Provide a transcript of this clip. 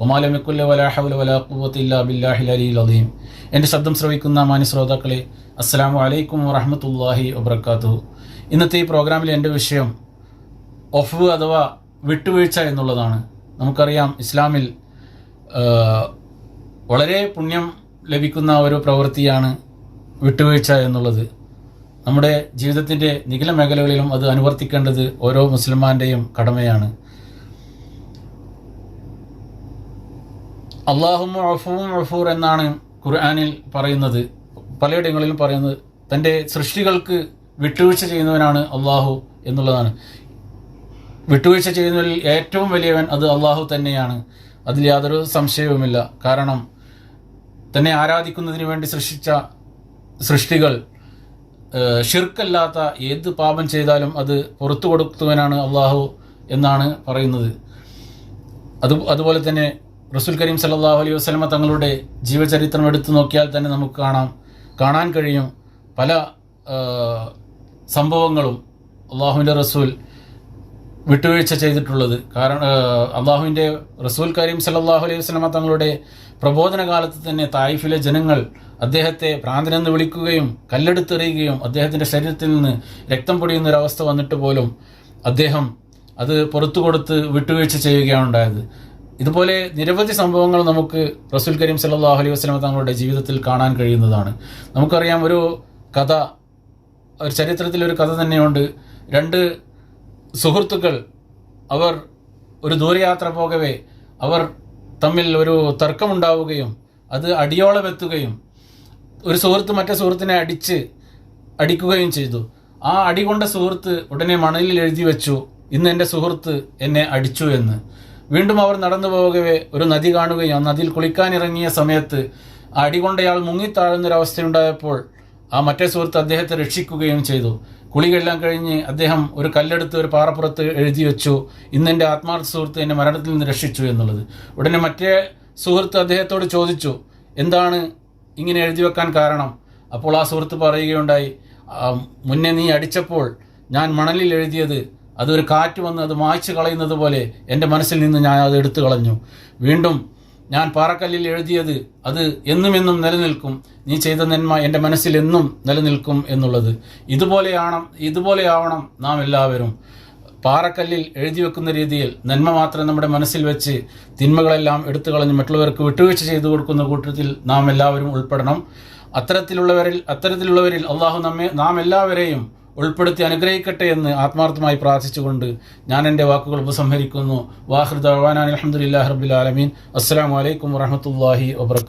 ഒമാലമിക്കുല്ല അലീം എന്റെ ശബ്ദം ശ്രവിക്കുന്ന മാന്യ ശ്രോതാക്കളെ അസ്സലാമു അലൈക്കും വറഹ്മത്തുള്ളാഹി വബർക്കാത്തു ഇന്നത്തെ ഈ പ്രോഗ്രാമിൽ എന്റെ വിഷയം ഒഫ് അഥവാ വിട്ടുവീഴ്ച എന്നുള്ളതാണ്. നമുക്കറിയാം ഇസ്ലാമിൽ വളരെ പുണ്യം ലഭിക്കുന്ന ഒരു പ്രവൃത്തിയാണ് വിട്ടുവീഴ്ച എന്നുള്ളത്. നമ്മുടെ ജീവിതത്തിന്റെ നിഖില മേഖലകളിലും അത് അനുവർത്തിക്കേണ്ടത് ഓരോ മുസ്ലിമാന്റെയും കടമയാണ്. അള്ളാഹും അഫുവും അഫൂർ എന്നാണ് ഖുർആാനിൽ പറയുന്നത്. പലയിടങ്ങളിലും പറയുന്നത്. തന്റെ സൃഷ്ടികൾക്ക് വിട്ടുവീഴ്ച ചെയ്യുന്നവനാണ് അള്ളാഹു എന്നുള്ളതാണ്. വിട്ടുവീഴ്ച ചെയ്യുന്നതിൽ ഏറ്റവും വലിയവൻ അത് അള്ളാഹു തന്നെയാണ്. അതിൽ യാതൊരു സംശയവുമില്ല. കാരണം തന്നെ ആരാധിക്കുന്നതിന് വേണ്ടി സൃഷ്ടിച്ച സൃഷ്ടികൾ ഷിർക്കല്ലാത്ത ഏത് പാപം ചെയ്താലും അത് പുറത്തു കൊടുത്തവനാണ് അള്ളാഹു എന്നാണ് പറയുന്നത്. അത് അതുപോലെ തന്നെ റസൂൽ കരീം സല്ലാഹു അലൈഹി വസ്ലമ തങ്ങളുടെ ജീവചരിത്രം എടുത്തു നോക്കിയാൽ തന്നെ നമുക്ക് കാണാം കാണാൻ കഴിയും പല സംഭവങ്ങളും അള്ളാഹുവിന്റെ റസൂൽ വിട്ടുവീഴ്ച ചെയ്തിട്ടുള്ളത്. കാരണം അള്ളാഹുവിന്റെ റസൂൽ കരീം സല്ലാഹു അലൈഹി വസ്ലമ തങ്ങളുടെ പ്രബോധന കാലത്ത് തന്നെ തായിഫിലെ ജനങ്ങൾ അദ്ദേഹത്തെ ഭ്രാന്തനെന്ന് വിളിക്കുകയും കല്ലെടുത്തെറിയുകയും അദ്ദേഹത്തിന്റെ ശരീരത്തിൽ നിന്ന് രക്തം പൊടിയുന്ന ഒരു അവസ്ഥ വന്നിട്ട് പോലും അദ്ദേഹം അത് പുറത്തു കൊടുത്ത് വിട്ടുവീഴ്ച ചെയ്യുകയാണ് ഉണ്ടായത്. ഇതുപോലെ നിരവധി സംഭവങ്ങൾ നമുക്ക് റസൂൽ കരീം സല്ലല്ലാഹു അലൈഹി വസ്ലമ തങ്ങളുടെ ജീവിതത്തിൽ കാണാൻ കഴിയുന്നതാണ്. നമുക്കറിയാം ഒരു കഥ ഒരു ചരിത്രത്തിൽ ഒരു കഥ തന്നെയുണ്ട്. രണ്ട് സുഹൃത്തുക്കൾ അവർ ഒരു ദൂരയാത്ര പോകവേ അവർ തമ്മിൽ ഒരു തർക്കമുണ്ടാവുകയും അത് അടിയോളം എത്തുകയും ഒരു സുഹൃത്ത് മറ്റേ സുഹൃത്തിനെ അടിച്ച് അടിക്കുകയും ചെയ്തു. ആ അടി കൊണ്ട സുഹൃത്ത് ഉടനെ മണലിൽ എഴുതി വെച്ചു ഇന്ന് എന്റെ സുഹൃത്ത് എന്നെ അടിച്ചു എന്ന്. വീണ്ടും അവർ നടന്നു പോകവേ ഒരു നദി കാണുകയും ആ നദിയിൽ കുളിക്കാനിറങ്ങിയ സമയത്ത് ആ അടി കൊണ്ടയാൾ മുങ്ങിത്താഴുന്നൊരവസ്ഥയുണ്ടായപ്പോൾ ആ മറ്റേ സുഹൃത്ത് അദ്ദേഹത്തെ രക്ഷിക്കുകയും ചെയ്തു. കുളികളെല്ലാം കഴിഞ്ഞ് അദ്ദേഹം ഒരു കല്ലെടുത്ത് ഒരു പാറപ്പുറത്ത് എഴുതി വെച്ചു. ഇന്നെന്റെ ആത്മാർത്ഥ സുഹൃത്ത് എന്നെ മരണത്തിൽ നിന്ന് രക്ഷിച്ചു എന്നുള്ളത്. ഉടനെ മറ്റേ സുഹൃത്ത് അദ്ദേഹത്തോട് ചോദിച്ചു എന്താണ് ഇങ്ങനെ എഴുതി വെക്കാൻ കാരണം? അപ്പോൾ ആ സുഹൃത്ത് പറയുകയുണ്ടായി "ആ, മുന്നേ നീ അടിച്ചപ്പോൾ ഞാൻ മണലിൽ എഴുതിയത് അതൊരു കാറ്റ് വന്ന് അത് മായ്ച്ചു കളയുന്നത് പോലെ എന്റെ മനസ്സിൽ നിന്ന് ഞാൻ അത് എടുത്തു കളഞ്ഞു. വീണ്ടും ഞാൻ പാറക്കല്ലിൽ എഴുതിയത് അത് എന്നും എന്നും നിലനിൽക്കും. നീ ചെയ്ത നന്മ എന്റെ മനസ്സിൽ എന്നും നിലനിൽക്കും എന്നുള്ളത്. ഇതുപോലെയാണ് ഇതുപോലെയാവണം നാം എല്ലാവരും. പാറക്കല്ലിൽ എഴുതി വെക്കുന്ന രീതിയിൽ നന്മ മാത്രം നമ്മുടെ മനസ്സിൽ വെച്ച് തിന്മകളെല്ലാം എടുത്തു കളഞ്ഞ് മറ്റുള്ളവർക്ക് വിട്ടുവീഴ്ച ചെയ്തു കൊടുക്കുന്ന കൂട്ടത്തിൽ നാം എല്ലാവരും ഉൾപ്പെടണം. അത്തരത്തിലുള്ളവരിൽ അത്തരത്തിലുള്ളവരിൽ അള്ളാഹു നമ്മെ നാം എല്ലാവരെയും ഉൾപ്പെടുത്തി അനുഗ്രഹിക്കട്ടെ എന്ന് ആത്മാർത്ഥമായി പ്രാർത്ഥിച്ചുകൊണ്ട് ഞാൻ എന്റെ വാക്കുകൾ ഉപസംഹരിക്കുന്നു. വാഹൃദ് റബ്ബിൽ ആലമീൻ. അസ്സാം വലൈക്കും വാഹമത്തല്ലാഹി വബർക്കാത്തു